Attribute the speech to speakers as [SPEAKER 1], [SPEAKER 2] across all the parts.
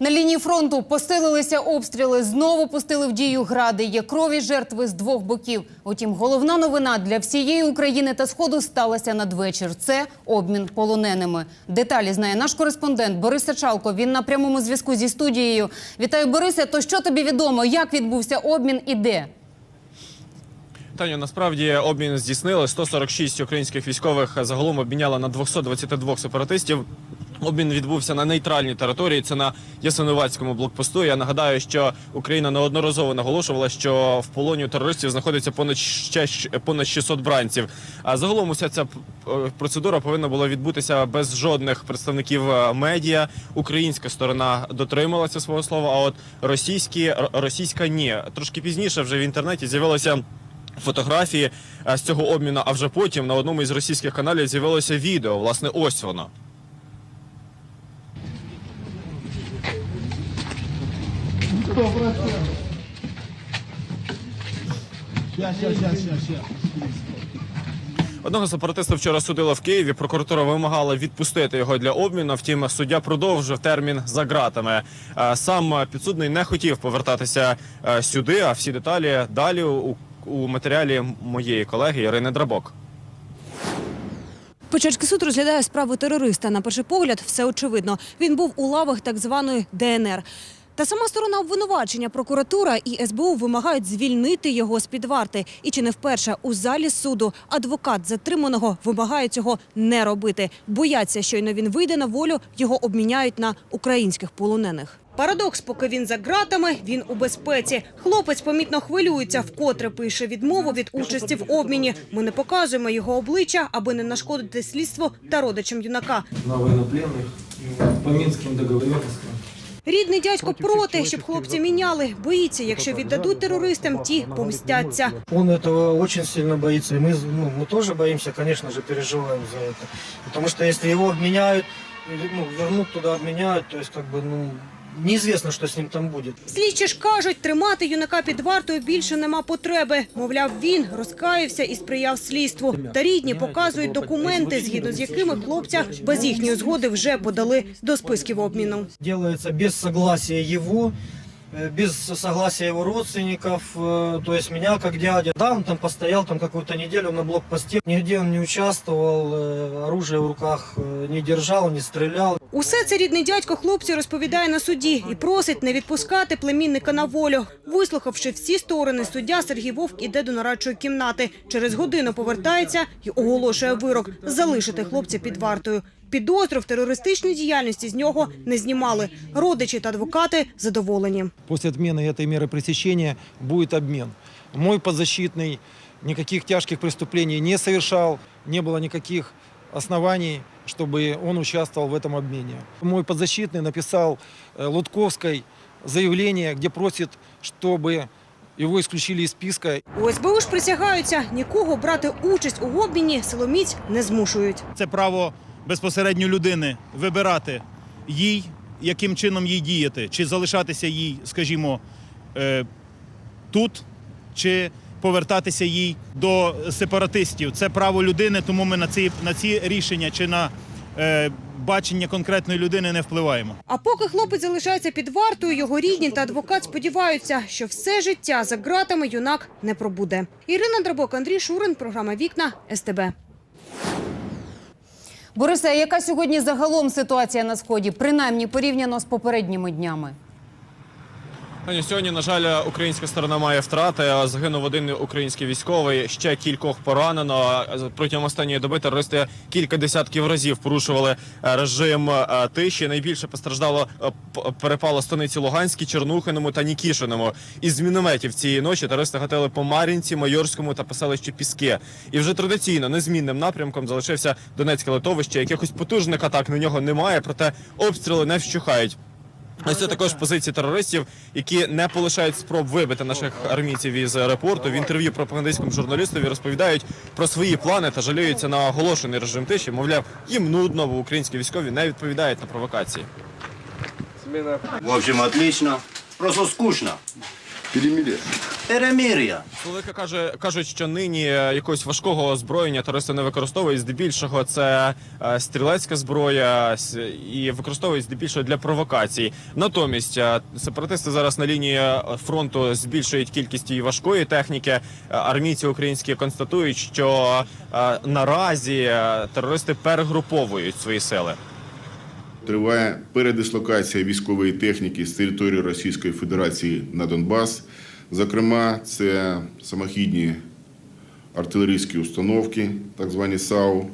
[SPEAKER 1] На лінії фронту посилилися обстріли, знову пустили в дію гради. Є крові жертви з двох боків. Утім, головна новина для всієї України та Сходу сталася надвечір. Це обмін полоненими. Деталі знає наш кореспондент Борис Сачалко. Він на прямому зв'язку зі студією. Вітаю, Борисе. То що тобі відомо? Як відбувся обмін і де?
[SPEAKER 2] Таню, насправді обмін здійснили 146 українських військових загалом обміняли на 222 сепаратистів. Обмін відбувся на нейтральній території. Це на Ясиновацькому блокпосту. Я нагадаю, що Україна неодноразово наголошувала, що в полоні терористів знаходиться понад ще понад 600 бранців. А загалом уся ця е, процедура повинна була відбутися без жодних представників е, медіа. Українська сторона дотрималася свого слова. А от російські російська ні. Трошки пізніше вже в інтернеті з'явилося фотографії е, з цього обміну. А вже потім на одному із російських каналів з'явилося відео. Власне, ось воно. Одного сепаратиста вчора судили в Києві. Прокуратура вимагала відпустити його для обміну. Втім, суддя продовжив термін за ґратами. Е, Сам підсудний не хотів повертатися е, сюди. А всі деталі далі у, у матеріалі моєї колеги Ірини Драбок.
[SPEAKER 3] Печерський суд розглядає справу терориста. На перший погляд, все очевидно. Він був у лавах так званої ДНР. Та сама сторона обвинувачення, прокуратура і СБУ вимагають звільнити його з під варти. І чи не вперше у залі суду адвокат затриманого вимагає цього не робити. Бояться, щойно він вийде на волю, його обміняють на українських полонених. Парадокс, поки він за ґратами, він у безпеці. Хлопець помітно хвилюється, вкотре пише відмову від участі в обміні. Ми не показуємо його обличчя, аби не нашкодити слідству та родичам юнака.
[SPEAKER 4] на военнопленных по Минским договоренностям.
[SPEAKER 3] Рідний дядько проти, щоб хлопці міняли. Боїться, якщо віддадуть терористам, ті помстяться.
[SPEAKER 4] Он этого очень сильно боится. И мы, ну, мы тоже боимся, конечно же, переживаем за это. Потому что если его обменяют, или, ну, вернут туда, обменяют, то есть как бы, ну, неизвестно, что с ним там будет.
[SPEAKER 3] Слідчі ж кажуть, тримати юнака під вартою більше нема потреби. Мовляв, він розкаявся і сприяв слідству. Та рідні показують документи, згідно з якими хлопця без їхньої згоди вже подали до списків обміну.
[SPEAKER 4] Делается без согласия его, э, без согласия его родственников, э, то есть меня как дядя. Да, он там постоял там какую-то неделю на блокпосте, нигде он не участвовал, э, оружие в руках э, не держал, не стрелял.
[SPEAKER 3] Усе це рідний дядько хлопцю розповідає на суді і просить не відпускати племінника на волю. Вислухавши всі сторони, суддя Сергій Вовк іде до нарадчої кімнати. Через годину повертається і оголошує вирок залишити хлопця під вартою. Підозру в терористичній діяльності з нього не знімали. Родичі та адвокати задоволені.
[SPEAKER 5] После отмены этой меры пресечения будет обмен. Мой подзащитный никаких тяжких преступлений не совершал, не было никаких оснований, чтобы он участвовал в этом обмене. Мой подзащитный написал э, Лутковской заявление, где просит, чтобы его исключили из списка
[SPEAKER 3] У СБУ ж присягаються, нікого брати участь у обміні силоміць не змушують.
[SPEAKER 6] Це право безпосередньо людини вибирати їй, яким чином їй діяти, чи залишатися їй, скажімо, е, тут, чи повертатися їй до сепаратистів. Це право людини, тому ми на ці, на ці рішення чи на е, бачення конкретної людини не впливаємо.
[SPEAKER 3] А поки хлопець залишається під вартою, його рідні та адвокат сподіваються, що все життя за ґратами юнак не пробуде. Ірина Драбок, Андрій Шурин, програма Вікна СТБ.
[SPEAKER 1] Борисе, яка сьогодні загалом ситуація на сході, принаймні порівняно з попередніми днями?
[SPEAKER 2] Сьогодні, на жаль, українська сторона має втрати. Загинув один український військовий, ще кількох поранено. Протягом останньої доби терористи кілька десятків разів порушували е, режим е, тиші. Найбільше постраждало е, перепало станиці Луганській, Чернухиному та Нікішиному. Із мінометів цієї ночі терористи гатили по Мар'їнці, Майорському та поселищі Піски. І вже традиційно незмінним напрямком залишився Донецьке литовище. Якихось потужних атак на нього немає, проте обстріли не вщухають. Ось це також позиції терористів, які не полишають спроб вибити наших армійців із аеропорту. В інтерв'ю пропагандистському журналістові розповідають про свої плани та жаліються на оголошений режим тиші. Мовляв, їм нудно, бо українські військові не відповідають на провокації.
[SPEAKER 7] В общем, отлично. Просто скучно.
[SPEAKER 8] Перемирие.
[SPEAKER 7] Перемир'я.
[SPEAKER 2] Чоловіка каже, кажуть, що нині е, якогось важкого озброєння терористи не використовують. Здебільшого це е, стрілецька зброя с- і використовують здебільшого для провокацій. Натомість е, сепаратисти зараз на лінії фронту збільшують кількість і важкої техніки. Е, Армійці українські констатують, що е, наразі е, терористи перегруповують свої сили.
[SPEAKER 9] Триває передислокація військової техніки з території Російської Федерації на Донбас. Зокрема, це самохідні артилерійські установки, так звані САУ,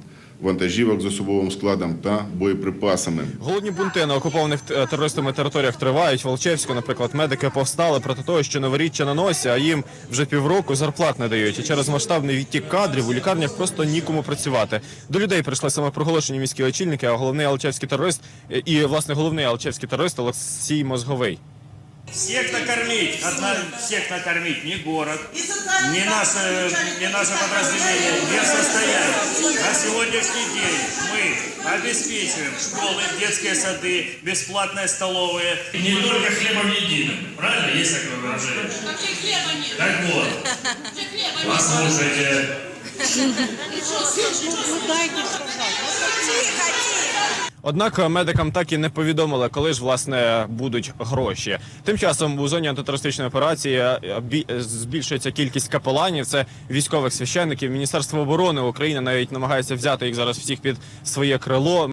[SPEAKER 9] вантажівок з особовим складом та боєприпасами.
[SPEAKER 2] Голодні бунти на окупованих е, терористами територіях тривають. Волчевську, наприклад, медики повстали проти того, що новоріччя на носі, а їм вже півроку зарплат не дають. І через масштабний відтік кадрів у лікарнях просто нікому працювати. До людей прийшли самопроголошені міські очільники, а головний алчевський терорист е, і власне головний алчевський терорист Олексій Мозговий.
[SPEAKER 10] Всех накормить, одна, всех накормить, не город, не наше, не наше подразделение, не в состоянии. На сегодняшний день мы обеспечиваем школы, детские сады, бесплатные столовые. Не только хлебом единым, правильно? Есть такое выражение? Так вот, послушайте,
[SPEAKER 2] Однак медикам так і не повідомили, коли ж власне будуть гроші. Тим часом у зоні антитерористичної операції е, е, збільшується кількість капеланів. Це військових священників. Міністерство оборони України навіть намагається взяти їх зараз всіх під своє крило.